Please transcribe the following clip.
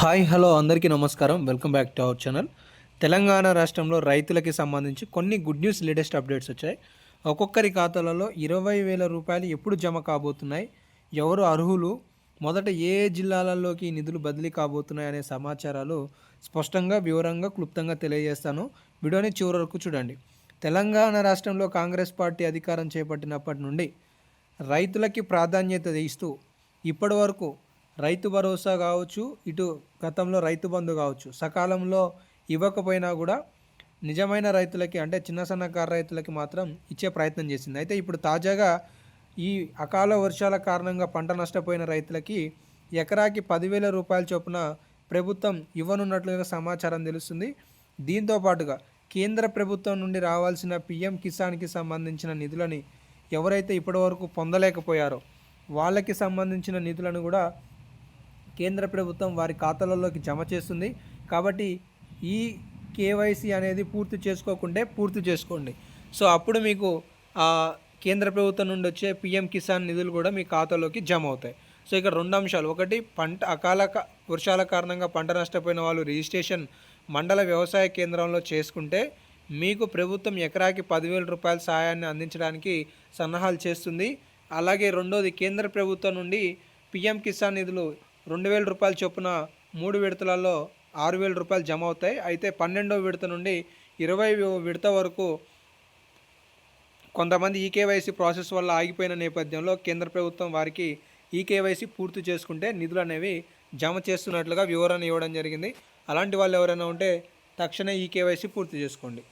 Hi hello అందరికీ నమస్కారం. Welcome back to our channel. Telangana రాష్ట్రంలో రైతులకి సంబంధించి కొన్ని గుడ్ న్యూస్ లేటెస్ట్ అప్డేట్స్ వచ్చాయి. ఒక్కొక్కరి ఖాతాలలో ఇరవై వేల రూపాయలు ఎప్పుడు జమ కాబోతున్నాయి? ఎవరు అర్హులు? మొదట ఏ జిల్లాలలోకి నిధులు బదిలీ కాబోతున్నాయి అనే సమాచారాలు స్పష్టంగా వివరంగా క్లుప్తంగా తెలియజేస్తాను. వీడియోని చివరి వరకు చూడండి. తెలంగాణ రాష్ట్రంలో కాంగ్రెస్ పార్టీ అధికారం చేపట్టినప్పటి నుండి రైతులకి ప్రాధాన్యత ఇస్తూ ఇప్పటి వరకు రైతు భరోసా కావచ్చు ఇటు గతంలో రైతు బంధు కావచ్చు సకాలంలో ఇవ్వకపోయినా కూడా నిజమైన రైతులకి అంటే చిన్న సన్నకారు రైతులకి మాత్రం ఇచ్చే ప్రయత్నం చేసింది. అయితే ఇప్పుడు తాజాగా ఈ అకాల వర్షాల కారణంగా పంట నష్టపోయిన రైతులకి ఎకరాకి పదివేల రూపాయల చొప్పున ప్రభుత్వం ఇవ్వనున్నట్లుగా సమాచారం తెలుస్తుంది. దీంతో పాటుగా కేంద్ర ప్రభుత్వం నుండి రావాల్సిన పిఎం కిసాన్కి సంబంధించిన నిధులని ఎవరైతే ఇప్పటివరకు పొందలేకపోయారో వాళ్ళకి సంబంధించిన నిధులను కూడా కేంద్ర ప్రభుత్వం వారి ఖాతాలలోకి జమ చేస్తుంది. కాబట్టి ఈ కేవైసీ అనేది పూర్తి చేసుకోకుంటే పూర్తి చేసుకోండి. సో అప్పుడు మీకు ఆ కేంద్ర ప్రభుత్వం నుండి వచ్చే పిఎం కిసాన్ నిధులు కూడా మీ ఖాతాలోకి జమ అవుతాయి. సో ఇక్కడ రెండు అంశాలు. ఒకటి పంట అకాల వర్షాల కారణంగా పంట నష్టపోయిన వాళ్ళు రిజిస్ట్రేషన్ మండల వ్యవసాయ కేంద్రంలో చేసుకుంటే మీకు ప్రభుత్వం ఎకరాకి పదివేల రూపాయల సహాయాన్ని అందించడానికి సన్నాహాలు చేస్తుంది. అలాగే రెండోది కేంద్ర ప్రభుత్వం నుండి పిఎం కిసాన్ నిధులు రెండు వేల రూపాయల చొప్పున మూడు విడతలలో ఆరు వేల రూపాయలు జమ అవుతాయి. అయితే పన్నెండవ విడత నుండి ఇరవై విడత వరకు కొంతమంది ఈకేవైసీ ప్రాసెస్ వల్ల ఆగిపోయిన నేపథ్యంలో కేంద్ర ప్రభుత్వం వారికి ఈకేవైసీ పూర్తి చేసుకుంటే నిధులు అనేవి జమ చేస్తున్నట్లుగా వివరణ ఇవ్వడం జరిగింది. అలాంటి వాళ్ళు ఎవరైనా ఉంటే తక్షణ ఈకేవైసీ పూర్తి చేసుకోండి.